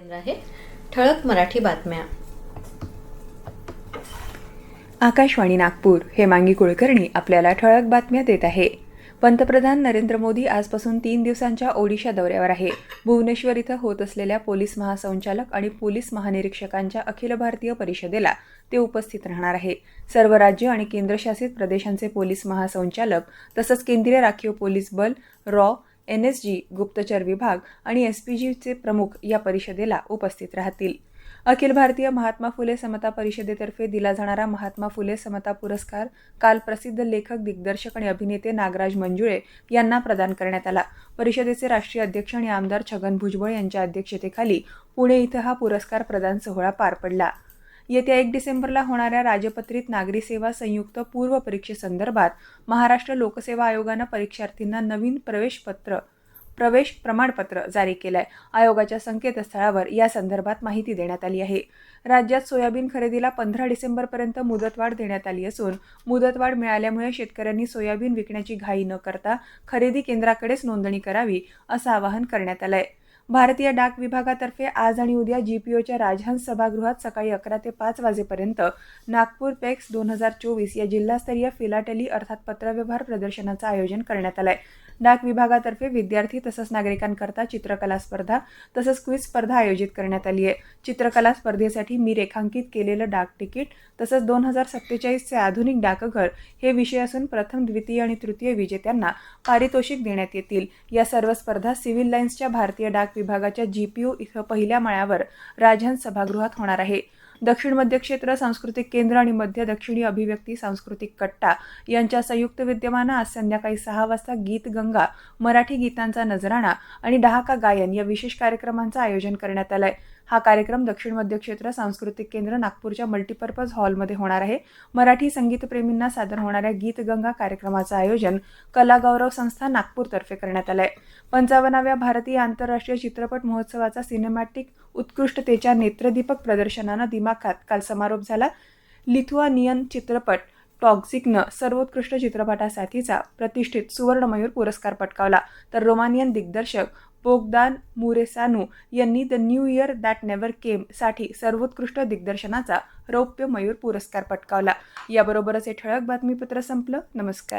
केंद्र आहे. ठळक मराठी बातम्या. आकाशवाणी नागपूर हेमांगी कुलकर्णी आपल्याला ठळक बातम्या देत आहे. पंतप्रधान नरेंद्र मोदी आजपासून तीन दिवसांच्या ओडिशा दौऱ्यावर आहे. भुवनेश्वर इथं होत असलेल्या पोलीस महासंचालक आणि पोलीस महानिरीक्षकांच्या अखिल भारतीय परिषदेला ते उपस्थित राहणार आहे. सर्व राज्य आणि केंद्रशासित प्रदेशांचे पोलीस महासंचालक तसंच केंद्रीय राखीव पोलीस बल रॉ. एन एस जी गुप्तचर विभाग आणि एस पी जीचे प्रमुख या परिषदेला उपस्थित राहतील. अखिल भारतीय महात्मा फुले समता परिषदेतर्फे दिला जाणारा महात्मा फुले समता पुरस्कार काल प्रसिद्ध लेखक दिग्दर्शक आणि अभिनेते नागराज मंजुळे यांना प्रदान करण्यात आला. परिषदेचे राष्ट्रीय अध्यक्ष आणि आमदार छगन भुजबळ यांच्या अध्यक्षतेखाली पुणे इथं हा पुरस्कार प्रदान सोहळा पार पडला. येत्या एक डिसेंबरला होणाऱ्या राजपत्रित नागरी सेवा संयुक्त पूर्व परीक्षेसंदर्भात महाराष्ट्र लोकसेवा आयोगानं परीक्षार्थींना नवीन प्रवेशपत्र प्रवेश प्रमाणपत्र जारी केलं आहे आयोगाच्या संकेतस्थळावर या संदर्भात माहिती देण्यात आली आहे. राज्यात सोयाबीन खरेदीला पंधरा डिसेंबरपर्यंत मुदतवाढ देण्यात आली असून मुदतवाढ मिळाल्यामुळे शेतकऱ्यांनी सोयाबीन विकण्याची घाई न करता खरेदी केंद्राकडेच नोंदणी करावी असं आवाहन करण्यात आलं आहे भारतीय डाक विभागातर्फे आज आणि उद्या जीपीओच्या राजहंस सभागृहात सकाळी अकरा ते पाच वाजेपर्यंत नागपूर पेक्स दोन हजार चोवीस या जिल्हास्तरीय फिलाटेली अर्थात पत्रव्यवहार प्रदर्शनाचं आयोजन करण्यात आलंय. डाक विभागातर्फे विद्यार्थी तसंच नागरिकांकरता चित्रकला स्पर्धा तसंच क्विज स्पर्धा आयोजित करण्यात आली आहे. चित्रकला स्पर्धेसाठी मी रेखांकित केलेलं डाक तिकीट तसंच दोन हजार सत्तेचाळीसचे आधुनिक डाकघर हे विषय असून प्रथम द्वितीय आणि तृतीय विजेत्यांना पारितोषिक देण्यात येतील. या सर्व स्पर्धा सिव्हिल लाईन्सच्या भारतीय डाक विभागाच्या जीपीओ इथं पहिल्या माळ्यावर राजहंस सभागृहात होणार आहे. दक्षिण मध्य क्षेत्र सांस्कृतिक केंद्र आणि मध्य दक्षिणी अभिव्यक्ती सांस्कृतिक कट्टा यांच्या संयुक्त विद्यमानं आज संध्याकाळी सहा वाजता गीत गंगा मराठी गीतांचा नजराणा आणि डहाका गायन या विशेष कार्यक्रमांचं आयोजन करण्यात आलंय. हा कार्यक्रम दक्षिण मध्य क्षेत्र सांस्कृतिक केंद्र नागपूरच्या मल्टीपर्पज हॉलमध्ये होणार आहे. मराठी संगीतप्रेमींना सादर होणाऱ्या गीतगंगा कार्यक्रमाचं आयोजन कलागौरव संस्था नागपूरतर्फे करण्यात आलंय. पंचावन्नाव्या भारतीय आंतरराष्ट्रीय चित्रपट महोत्सवाचा सिनेमॅटिक उत्कृष्टतेच्या नेत्रदीपक प्रदर्शनानं दिमाखात काल समारोप झाला. लिथुआनियन चित्रपट टॉक्झिकनं सर्वोत्कृष्ट चित्रपटासाठीचा प्रतिष्ठित सुवर्णमयूर पुरस्कार पटकावला. तर रोमानियन दिग्दर्शक बोगदान मुरेसानू यांनी the new year that never केमसाठी सर्वोत्कृष्ट दिग्दर्शनाचा रौप्य मयूर पुरस्कार पटकावला. याबरोबरच हे ठळक बातमीपत्र संपलं. नमस्कार.